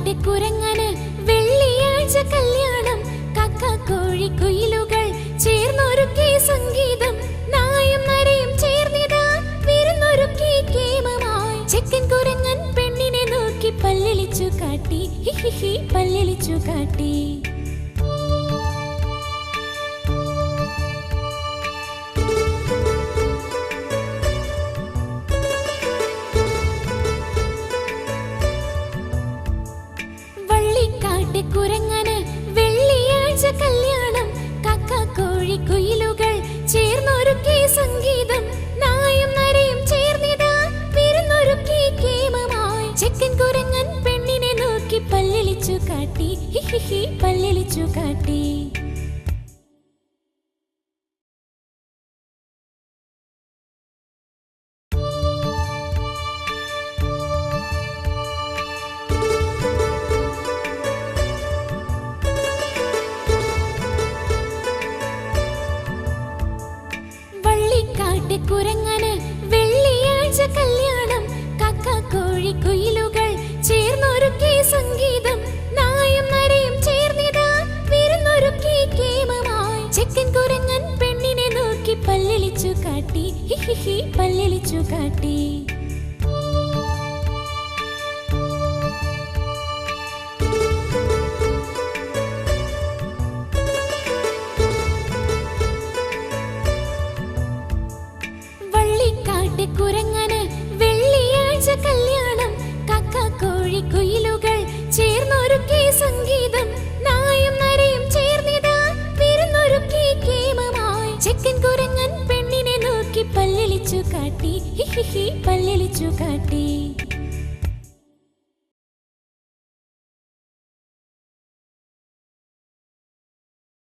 വള്ളിക്കാട്ടിക്കുരങ്ങന് വെള്ളിയാഴ്ച കല്യാണം. കക്ക കോഴി കുയിലുകൾ ചേർന്നൊരുക്കി സംഗീതം. നായും നരയും ചേർന്നിതാ വിരുന്നൊരുക്കി കേമമായി. ചെക്കൻ കുരങ്ങൻ പെണ്ണിനെ നോക്കി പല്ലിളിച്ചു കാട്ടി. പല്ലിളിച്ചു കാട്ടി. വള്ളിക്കാട്ടിക്കുരങ്ങന് വെള്ളിയാഴ്ച കല്യാണം. കക്ക കോഴി കുയിലുകൾ ചേർന്നൊരുക്കി സംഗീതം. നായും നരയും ചേർന്നിതാ വിരുന്നൊരുക്കി കേമമായി. ചെക്കൻ കുരങ്ങൻ പെണ്ണിനെ നോക്കി പല്ലിളിച്ചു കാട്ടി. പല്ലിളിച്ചു കാട്ടി. വള്ളിക്കാട്ടിക്കുരങ്ങന് വെള്ളിയാഴ്ച കല്യാണം. കക്ക കോഴി കുയിലുകൾ ചേർന്നൊരുക്കി സംഗീതം. നായും നരയും ചേർന്നിതാ വിരുന്നൊരുക്കി കേമമായി. ചെക്കൻ കുരങ്ങൻ പെണ്ണിനെ നോക്കി പല്ലലിച്ചു കാട്ടി. പല്ലലിച്ചു പല്ലിളിച്ചു കാട്ടി കുരങ്ങന് വെള്ളിയാഴ്ച കല്യാണം. കക്ക കോഴി കുയിലുകൾ ചേർന്നൊരുക്കി സംഗീതം. നായും നരയും ചേർന്നിതാ വിരുന്നൊരുക്കി കേമമായി. ചെക്കൻ കുരങ്ങൻ പെണ്ണിനെ നോക്കി പല്ലിളിച്ചു കാട്ടി. പല്ലിളിച്ചു കാട്ടി.